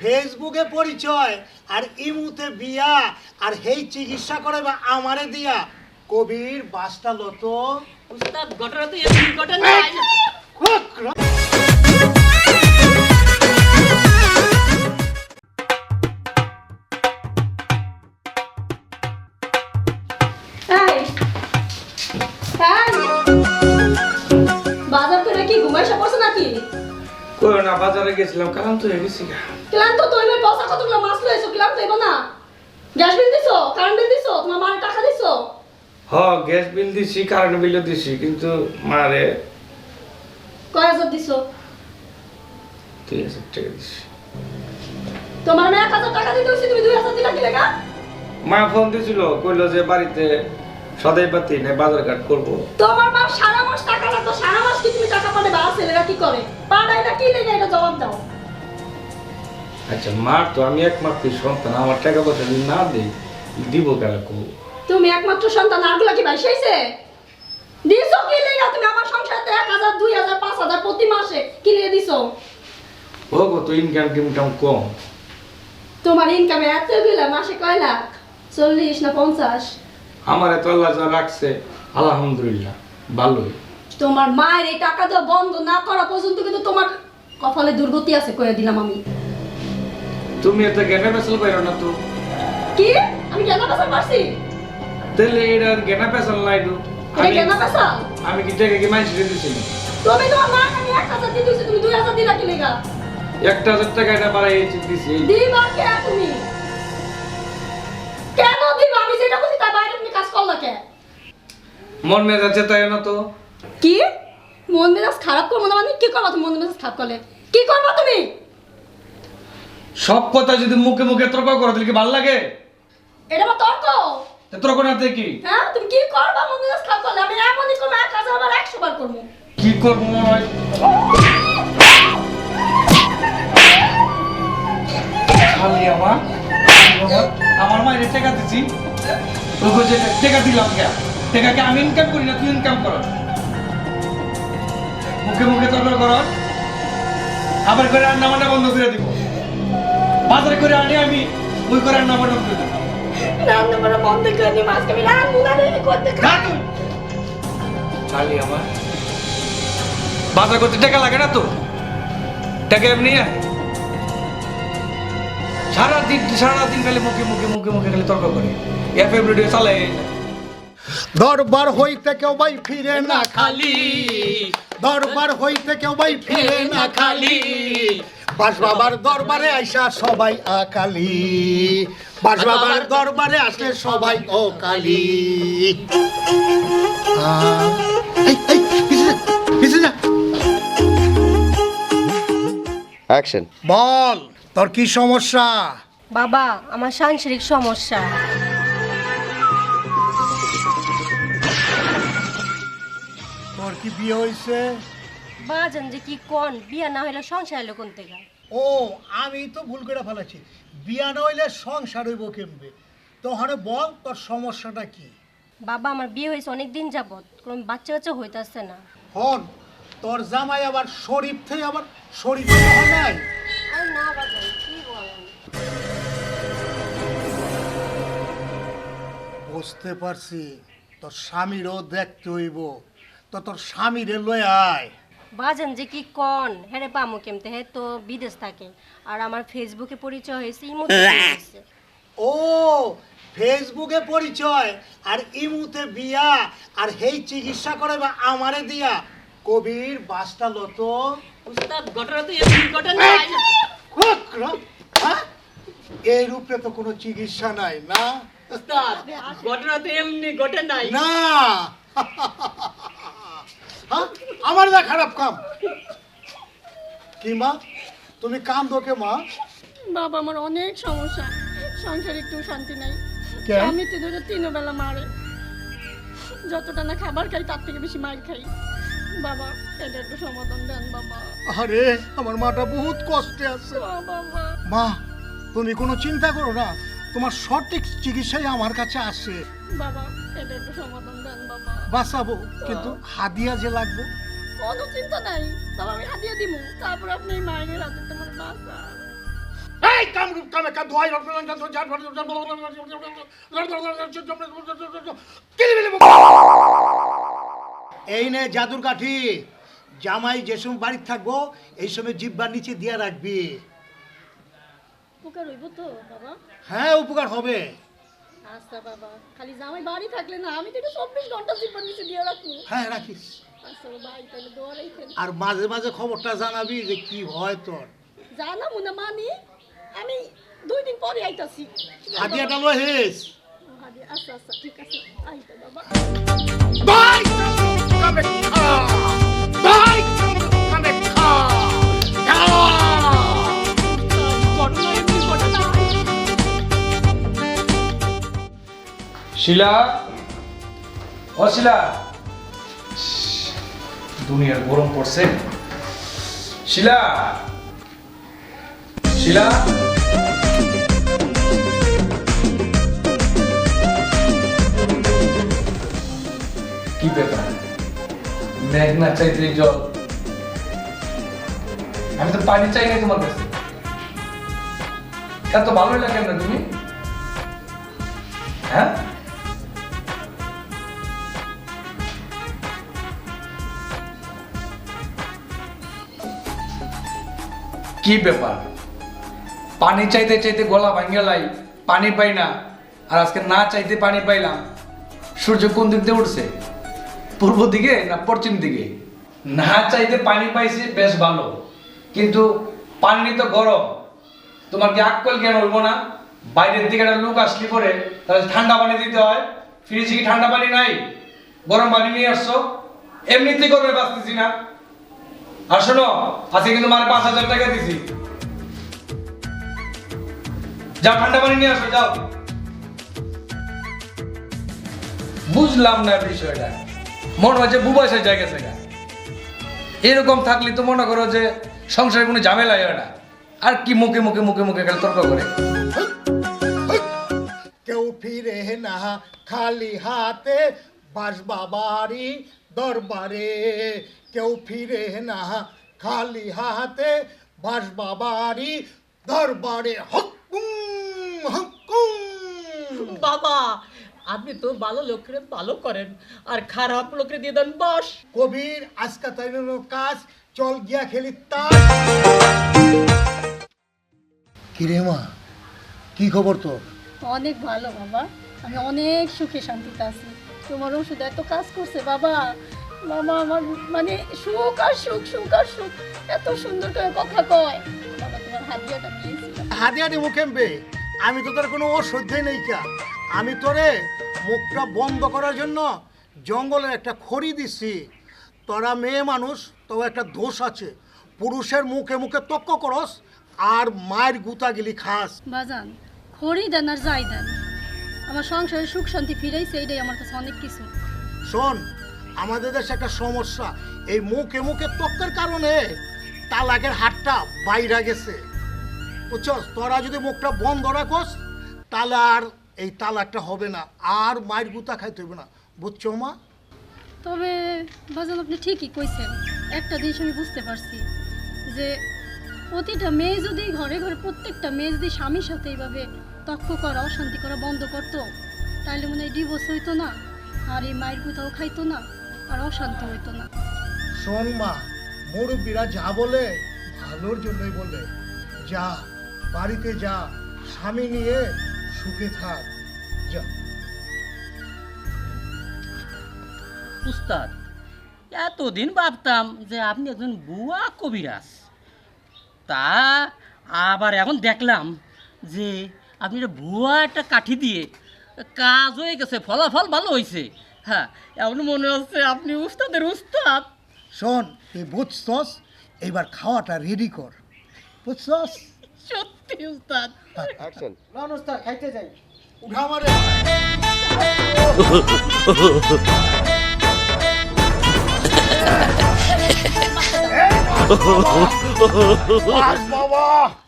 ফেসবুকে পরিচয় আর ইমুতে বিয়া আর হেই চিকিৎসা করে বা আমারে দিয়া। কবির বাসটা লত উস্তাদ ঘটনা তো এমনি ঘটে না বাজারে গেছিলাম কারণ তো হয়ে গেছি ক্লান্ত তো পয়সা কতগুলো মাছ লইছো? ক্লান্ত হইব না? গ্যাস বিল দিছো? কারেন্ট বিল দিছো? তোমার মার টাকা দিছো? হ গ্যাস বিল দিছি কারেন্ট বিলও দিছি কিন্তু মারে কয় হাজার দিছো? দুই হাজার টাকা দিছি। তোমার মেয়ে এক হাজার টাকা দিতে হইছে তুমি দুই হাজার দিলা কি লেগা মা ফোন দিছিল কইলো যে বাড়িতে সদাই পাতি নেই বাজার ঘাট করব। তোমার মা সারা মাস টাকা লাগতো সারা বা ছেলেরা কি করে? পাড়ায় না কি লেগে এটা জবাব দাও। আচ্ছা মার তো আমি একমাত্র সন্তান আমার টাকা পয়সা যদি না দিই দিব কারা কো? তুমি একমাত্র সন্তান আরগুলা কি ভাই সেইছে দিছো কি লেগা তুমি? আমার সংসারে এক হাজার দুই হাজার পাঁচ হাজার প্রতি মাসে কি লিয়ে দিছো? ও গো তো ইনকাম টিনকাম কম। তোমার ইনকামে এত গেলে মাসে কয় লাখ? চল্লিশ না পঞ্চাশ? আমার এত আল্লাহ যা রাখছে আলহামদুলিল্লাহ ভালোই। তোমার মায়ের এই টাকা দেওয়া বন্ধ না করা পর্যন্ত কিন্তু তোমার কপালে দুর্গতি আছে কয়ে দিলাম আমি। তুমি এত জ্ঞানা পেছাল পাইরো না তো? কি? আমি কেন পেশা পারছি? তাহলে এটা জ্ঞানা পেছাল নাইডু এটা কেন পেশা আমি কি টাকা কি মাইন্স দিছি? তুমি তোমার মা আমি এক হাজার দিয়ে দিয়েছি তুমি দুই হাজার দিলা কি লেগা? একটা হাজার টাকা এটা বাড়াই দিছি দিবা কে তুমি? কেন দিবা? আমি যেটা বলছি তার বাইরে তুমি কাজ করলা কে? মন মেজাজে তাই না তো? কি? মন মেজাজ খারাপ করব না মানে? কি করবা তুমি মন মেজাজ খারাপ করলে? কি করবা তুমি? সব কথা যদি মুখে মুখে তর্ক করো তাহলে কি ভালো লাগে? এটা আমার তর্ক? তর্ক না কি? হ্যাঁ তুমি কি করবা মন মেজাজ খারাপ করলে? আমি এমনই করব এক হাজার বার একশো বার করব। কি করব আমার আমার- আমার মায়ের টাকা দিছি। তোকে যে টাকা দিলাম কে টাকাকে আমি ইনকাম করি না তুই ইনকাম কর। মুখে মুখে তর্ক কর। আবার করে রান্না বান্না বন্ধ করে দিব। বাজারে করে আনি আমি ওই করে রান্না বান্না করে দিব। রান্না বান্না বন্ধ করে আমি রান্না করতে আমার। বাজার করতে টাকা লাগে না তো? টাকা এমনি সারাদিন সারাদিন খালি মুখে মুখে মুখে মুখে খালি তর্ক করে। রেডিও চালাই। দরবার হইতে কেউ ভাই ফিরে না খালি। দরবার হইতে কেউ ভাই ফিরে না খালি। বাস বাবার দরবারে আইসা সবাই আকালি বাস বাবার দরবারে আসলে সবাই ও কালি আহ, এই, এই, পিছে যা, পিছে যা। অ্যাকশন বল তোর কি সমস্যা? বাবা আমার সাংসারিক সমস্যা। কি বিয়ে হয়েছে বাজান যে কি কোন বিয়া না হইলে সংসার এলো কোন থেকে? ও আমি তো ভুল করে ফেলেছি। বিয়া না হইলে সংসার হইব কেমবে? তোহারে বল তোর সমস্যাটা কি? বাবা আমার বিয়ে হয়েছে অনেক দিন যাবত কোনো বাচ্চা কাচ্চা হইতাছে না। হন তোর জামাই আবার শরীফ থেকে আবার শরীফ হয় নাই? আরে না বাজান কি বলেন? বুঝতে পারছি তোর স্বামীরও দেখতে হইব। তো তোর স্বামীরে লয় আয়। বাজান যে কি কন? হেরে পামু কেমতে? হে তো বিদেশ থাকে। আর আমার ফেসবুকে পরিচয় হয়েছে ইমোতে হয়েছে। ও ফেসবুকে পরিচয় আর ইমুতে বিয়া আর হেই চিকিৎসা করে বা আমারে দিয়া। কবির বাসটা লত উস্তাদ ঘটনা তো এমনি ঘটে নাই। হ্যাঁ? এই রূপে তো কোনো চিকিৎসা নাই না? উস্তাদ ঘটনা তো এমনি ঘটে নাই। না। হ্যাঁ? আমার না খারাপ কাম। কি মা? তুমি কাম দোকে মা? বাবা আমার অনেক সমস্যা। সংসারে একটু শান্তি নাই? আমি তো ধরে তিন বেলা মারে। যতটা না খাবার খাই তার থেকে বেশি মার খাই। বাবা এটা একটু সমাধান দেন বাবা। আরে আমার মাটা বহুত কষ্টে আছে। মা তুমি কোনো চিন্তা করো না। তোমার সঠিক চিকিৎসাই আমার কাছে আসে। বাবা এটা একটু সমাধান দেন বাবা। বাঁচাবো কিন্তু হাদিয়া যে লাগবে কোনো চিন্তা নাই তবে আমি হাতিয়ে দিব তারপর আপনি এই মায়ের হাতে তোমার বাসা এই কাম কামে ধোয়াই এই নে জাদুর কাঠি জামাই যে সময় বাড়ি থাকব এই সময় জিব্বার নিচে দিয়া রাখবি উপকার হইব তো বাবা হ্যাঁ উপকার হবে আচ্ছা বাবা খালি জামাই বাড়ি থাকলে না আমি তো এটা চব্বিশ ঘণ্টা জীবন নিচে দিয়ে রাখব হ্যাঁ রাখিস আর মাঝে মাঝে খবরটা জানাবি যে কি হয় তোর। জানাব না মানি আমি দুই দিন পরে আইতাছি। হাতিয়াটা লয় হেস আচ্ছা আচ্ছা ঠিক আছে। আইতা বাবা। বাই কামে খা। বাই কামে খা। ঘটনা এমনি ঘটে নাই শিলা? ও শিলা। দুনিয়ার গরম পড়ছে। শিলা! শিলা! কি ব্যাপার? মেঘ না চাইতে জল। আমি তো পানি চাই না তোমার কাছে। এত ভালো লাগে না তুমি? হ্যাঁ? কি ব্যাপার? পানি চাইতে চাইতে গলা ভাঙ্গে লাই, পানি পাই না, আর আজকে না চাইতে পানি পাইলাম। সূর্য কোন দিক দিয়ে উঠছে? পূর্ব দিকে না পশ্চিম দিকে? না চাইতে পানি পাইছি, বেশ ভালো। কিন্তু পানি তো গরম। তোমার কি আক্কল জ্ঞান হইবো না? বাইরের দিকে একটা লোক আসলি পরে, তাহলে ঠান্ডা পানি দিতে হয়। ফ্রিজে কি ঠান্ডা পানি নাই? গরম পানি নিয়ে আসছো? এমনিতেই গরমে বাঁচতেছি না। আর শোনো, আজকে কিন্তু মানে পাঁচ হাজার টাকা দিছি। ঠান্ডা পানি নিয়ে আসো, যাও। বুঝলাম না বিষয়টা। মনে জায়গা এরকম থাকলে তো মনে করো যে সংসারে কোনো ঝামেলাই হয় না। আর কি মুখে মুখে মুখে মুখে খালি তর্ক করে। কেউ ফিরে না, খালি হাতে বাসবা বাড়ি দরবারে কেউ ফিরে না খালি হাতে বাসবা বাড়ি দরবারে। হকুম হকুম। বাবা আপনি তো ভালো লোকের ভালো করেন আর খারাপ লোকের দিয়ে দেন বস। কবির আজকা তাই কাজ চল গিয়া খেলি তাস কিরে মা কি খবর তোর? অনেক ভালো বাবা আমি অনেক সুখে শান্তিতে আছি। তোমার ওষুধ এত কাজ করছে বাবা। বাবা আমার মানে সুখ আর সুখ সুখ আর সুখ। এত সুন্দর করে কথা কয়। বাবা তোমার হাতিয়াটা নিয়েছিলাম হাতে মুখে বে আমি তো তোর কোনো অসহ্যই নেই কা। আমি তোরে মুখটা বন্ধ করার জন্য জঙ্গলের একটা খড়ি দিছি। তোরা মেয়ে মানুষ তবে একটা দোষ আছে। পুরুষের মুখে মুখে তক্ক করস আর মায়ের গুতাগিলি খাস। বাজান খড়ি দেন আর যাই দেন। আমার সংসারে সুখ শান্তি ফিরাইছে এইটাই আমার কাছে অনেক কিছু। শোন আমাদের দেশে একটা সমস্যা। এই মুখে মুখে তক্কের কারণে তালাকের হাতটা বাইরে গেছে। বুঝছস? তোরা যদি মুখটা বন্ধ রাখোস তাহলে আর এই তালাকটা হবে না। আর মায়ের গুতা খাইতে হবে না। বুঝছ মা? তবে বাজান আপনি ঠিকই কইছেন। একটা জিনিস আমি বুঝতে পারছি যে প্রতিটা মেয়ে যদি ঘরে ঘরে প্রত্যেকটা মেয়ে যদি স্বামীর সাথে এইভাবে তক্ক করা অশান্তি করা বন্ধ করতো তাহলে মনে হয় ডিভোর্স হইতো না আর এই মায়ের কোথাও খাইতো না আর অশান্তি হইতো না। শোন মা মুরব্বীরা যা বলে ভালোর জন্যই বলে। যা বাড়িতে যা স্বামী নিয়ে সুখে থাক। যা। উস্তাদ এতদিন ভাবতাম যে আপনি একজন বুয়া কবিরাজ। তা আবার এখন দেখলাম যে আপনি একটা ভুয়া একটা কাঠি দিয়ে কাজ হয়ে গেছে ফলাফল ভালো হয়েছে হ্যাঁ এমন মনে হচ্ছে আপনি উস্তাদের উস্তাদ। শোন তুই বুঝছস? এবার খাওয়াটা রেডি কর। বুঝছস? সত্যি উস্তাদ। উঠা মারে বাবা!